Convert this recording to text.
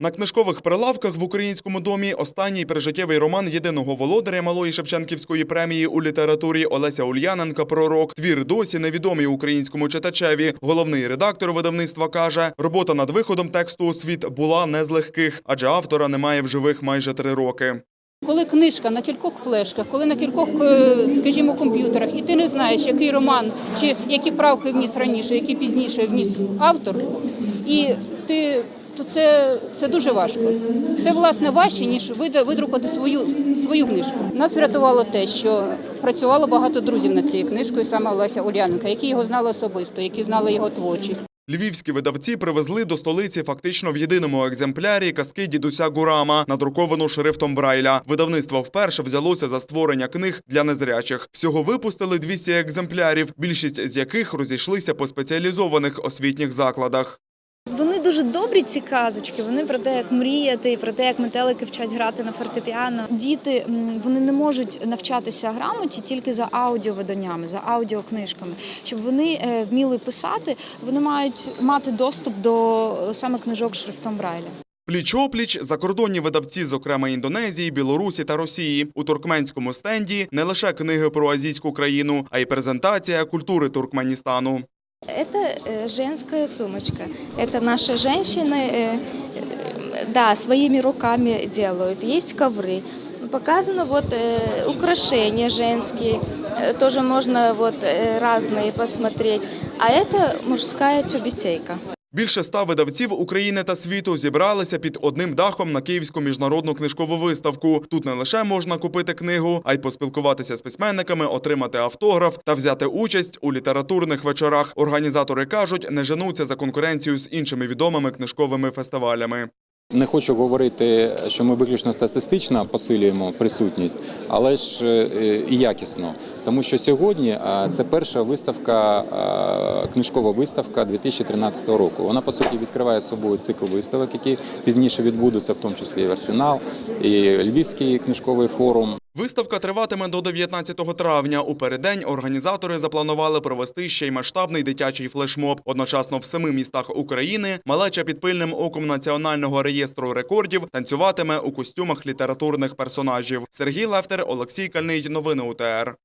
На книжкових прилавках в українському домі останній прижиттєвий роман єдиного володаря малої Шевченківської премії у літературі Олеся Ульяненка Пророк. Твір досі невідомий українському читачеві. Головний редактор видавництва каже, робота над виходом тексту у світ була не з легких, адже автора немає в живих майже три роки. Коли книжка на кількох флешках, коли на кількох, е, скажімо, комп'ютерах, і ти не знаєш, який роман чи які правки вніс раніше, які пізніше вніс автор, і ти то це, це дуже важко. Це власне важче, ніж видрукувати свою, свою книжку. Нас врятувало те, що працювало багато друзів над цією книжкою, саме Олеся Ульяненка, які його знали особисто, які знали його творчість. Львівські видавці привезли до столиці фактично в єдиному екземплярі казки дідуся Гурама, надруковану шрифтом Брайля. Видавництво вперше взялося за створення книг для незрячих. Всього випустили 200 екземплярів, більшість з яких розійшлися по спеціалізованих освітніх закладах. Дуже добрі, ці казочки. Вони про те, як мріяти, про те, як метелики вчать грати на фортепіано. Діти вони не можуть навчатися грамоті тільки за аудіовиданнями, за аудіокнижками. Щоб вони е, вміли писати, вони мають мати доступ до е, саме книжок шрифтом Брайля. Пліч-опліч закордонні видавці, зокрема Індонезії, Білорусі та Росії. У туркменському стенді не лише книги про азійську країну, а й презентація культури Туркменістану. Это э, женская сумочка. Это наши женщины, э, э, да, своими руками делают. Есть ковры. Показано вот э, украшения женские. Э, Тоже можно вот э, разные посмотреть. А это мужская тюбетейка. Більше ста видавців України та світу зібралися під одним дахом на Київську міжнародну книжкову виставку. Тут не лише можна купити книгу, а й поспілкуватися з письменниками, отримати автограф та взяти участь у літературних вечорах. Організатори кажуть, не женуться за конкуренцію з іншими відомими книжковими фестивалями. Не хочу говорити, що ми виключно статистично посилюємо присутність, але ж е, і якісно. Тому що сьогодні це перша виставка, книжкова виставка 2013 року. Вона по суті відкриває собою цикл виставок, які пізніше відбудуться, в тому числі і в Арсенал, і Львівський книжковий форум. Виставка триватиме до 19 травня. У переддень організатори запланували провести ще й масштабний дитячий флешмоб. Одночасно в семи містах України малеча під пильним оком національного реєстру рекордів танцюватиме у костюмах літературних персонажів. Сергій Лефтер, Олексій Кальний. Новини УТР.